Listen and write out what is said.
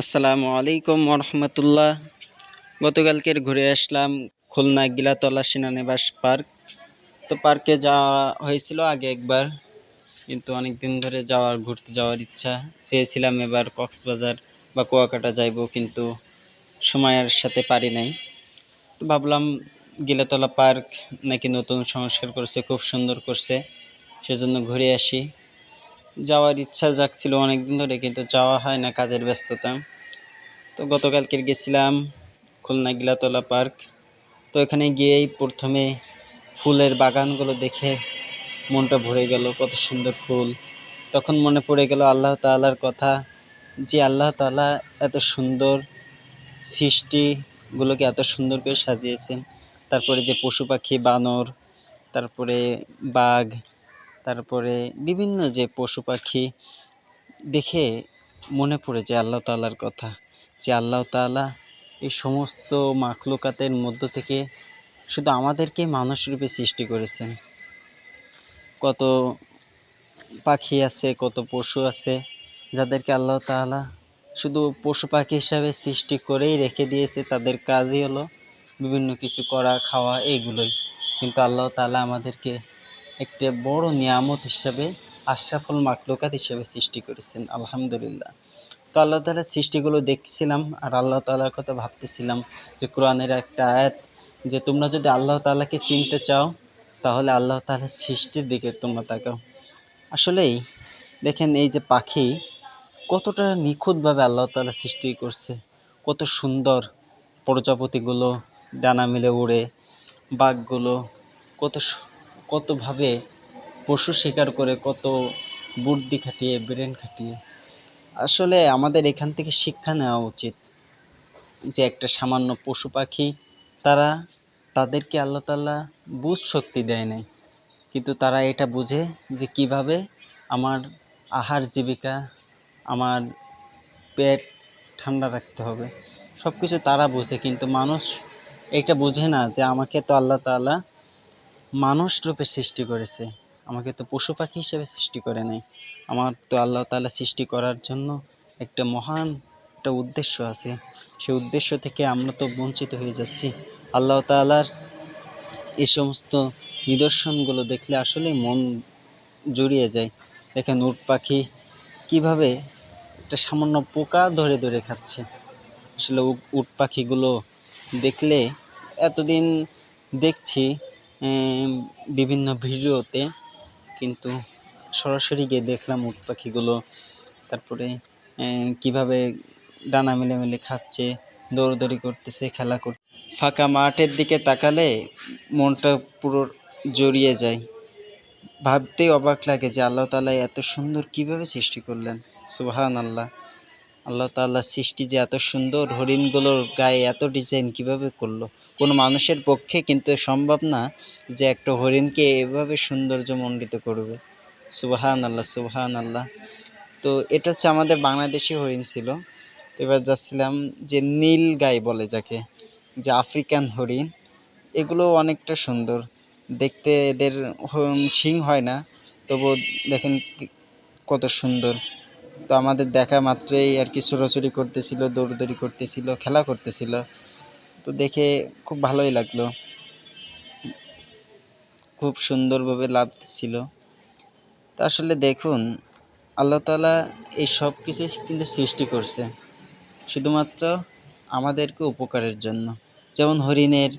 আসসালামু আলাইকুম রহমতুল্লাহ গতকালকের ঘুরে আসলাম খুলনা গিলাতলা সেনানিবাস পার্ক। তো পার্কে যাওয়া হয়েছিল আগে একবার, কিন্তু অনেক দিন ধরে যাওয়ার, ঘুরতে যাওয়ার ইচ্ছা। চেয়েছিলাম এবার কক্সবাজার বা কুয়াকাটা যাইব, কিন্তু সময়ের সাথে পারি নাই। তো ভাবলাম গিলাতলা পার্ক নাকি নতুন সংস্কার করছে, খুব সুন্দর করছে, সেজন্য ঘুরে আসি। যাওয়ার ইচ্ছা জাগছিল অনেক দিন ধরে, কিন্তু যাওয়া হয় না কাজের ব্যস্ততা। তো গতকালকে গেছিলাম খুলনা গিলাতলা পার্ক। তো এখানে গিয়েই প্রথমে ফুলের বাগানগুলো দেখে মনটা ভরে গেল, কত সুন্দর ফুল। তখন মনে পড়ে গেল আল্লাহ তাআলার কথা, যে আল্লাহ তাআলা এত সুন্দর সৃষ্টিগুলোকে এত সুন্দর করে সাজিয়েছেন। তারপরে যে পশু পাখি, বানর, তারপরে বাঘ তারপরে বিভিন্ন যে পশু পাখি দেখে মনে পড়ে যে আল্লাহ তাআলার কথা যে আল্লাহ তাআলা এই সমস্ত মাখলুকাতের মধ্য থেকে শুধু আমাদেরকে মানুষ রূপে সৃষ্টি করেছেন। কত পাখি আছে, কত পশু আছে, যাদেরকে আল্লাহ তাআলা শুধু পশু পাখি হিসাবে সৃষ্টি করেই রেখে দিয়েছে, তাদের কাজই হলো বিভিন্ন কিছু করা, খাওয়া এইগুলোই কিন্তু আল্লাহ তালা আমাদেরকে একটা বড় নিয়ামত হিসাবে আশরাফুল মাকলুকাত হিসাবে সৃষ্টি করেছেন, আলহামদুলিল্লাহ। তো আল্লাহ তালার সৃষ্টিগুলো দেখছিলাম আর আল্লাহ তালার কথা ভাবতেছিলাম যে কোরআনের একটা আয়াত যে তোমরা যদি আল্লাহ তালাকে চিনতে চাও, তাহলে আল্লাহ তালার সৃষ্টির দিকে তোমরা তাকাও। আসলেই দেখেন এই যে পাখি কতটা নিখুঁতভাবে আল্লাহ তালা সৃষ্টি করছে, কত সুন্দর প্রজাপতিগুলো, ডানা মিলে উড়ে, বাঘগুলো, কত কতভাবে পশু শিকার করে কত বুদ্ধি খাটিয়ে, ব্রেন খাটিয়ে? আসলে আমাদের এখান থেকে শিক্ষা নেওয়া উচিত যে একটা সামান্য পশু পাখি, তারা তাদেরকে আল্লাহ তাল্লাহ বুঝ শক্তি দেয় নাই। কিন্তু তারা এটা বুঝে যে কীভাবে আমার আহার জীবিকা, আমার পেট ঠান্ডা রাখতে হবে। সব কিছু তারা বুঝে, কিন্তু মানুষ এটা বুঝে না যে আমাকে তো আল্লাহ তাআলা মানুষ রূপে সৃষ্টি করেছে। আমাকে তো পশু পাখি হিসেবে সৃষ্টি করে নাই। আমার তো আল্লাহ তাআলা সৃষ্টি করার জন্য একটা মহান একটা উদ্দেশ্য আছে। সে উদ্দেশ্য থেকে আমরা তো বঞ্চিত হয়ে যাচ্ছি। আল্লাহ তাআলার এই সমস্ত নিদর্শনগুলো দেখলে আসলে মন জুড়িয়ে যায়। দেখেন উট পাখি কীভাবে একটা সামান্য পোকা ধরে ধরে খাচ্ছে। আসলে উট পাখিগুলো দেখলে এতদিন দেখছি বিভিন্ন ভিডিওতে কিন্তু সরাসরি গিয়ে দেখলাম উট পাখিগুলো, তারপরে কীভাবে ডানা মেলে মেলে খাচ্ছে, দৌড়দৌড়ি করতেছে, খেলা কর, ফাঁকা মাঠের দিকে তাকালে মনটা পুরো জড়িয়ে যায়। ভাবতেই অবাক লাগে যে আল্লাহ তালা এত সুন্দর কীভাবে সৃষ্টি করলেন। সুবহান আল্লাহ আল্লাহ তাআলার সৃষ্টি যে এত সুন্দর হরিণগুলোর গায়ে এত ডিজাইন কীভাবে করল? কোনো মানুষের পক্ষে কিন্তু সম্ভব না যে একটা হরিণকে এভাবে সৌন্দর্যমণ্ডিত করবে। সুবহান আল্লাহ সুবহান আল্লাহ তো এটা হচ্ছে আমাদের বাংলাদেশি হরিণ ছিল। এবার যাচ্ছিলাম যে নীল গাই বলে যাকে, যে আফ্রিকান হরিণ, এগুলো অনেকটা সুন্দর। দেখতে এদের শিং হয় না তবু দেখেন কত সুন্দর। তো আমাদের দেখা মাত্রই আর কি ছোড়াছুড়ি করতেছিল, দৌড়দৌড়ি করতেছিল, খেলা করতেছিল। তো দেখে খুব ভালোই লাগল। খুব সুন্দরভাবে লাভ ছিল তা আসলে দেখুন, আল্লাহ তাআলা এই সব কিছুই কিন্তু সৃষ্টি করছে। শুধুমাত্র আমাদেরকে উপকারের জন্য। যেমন হরিণের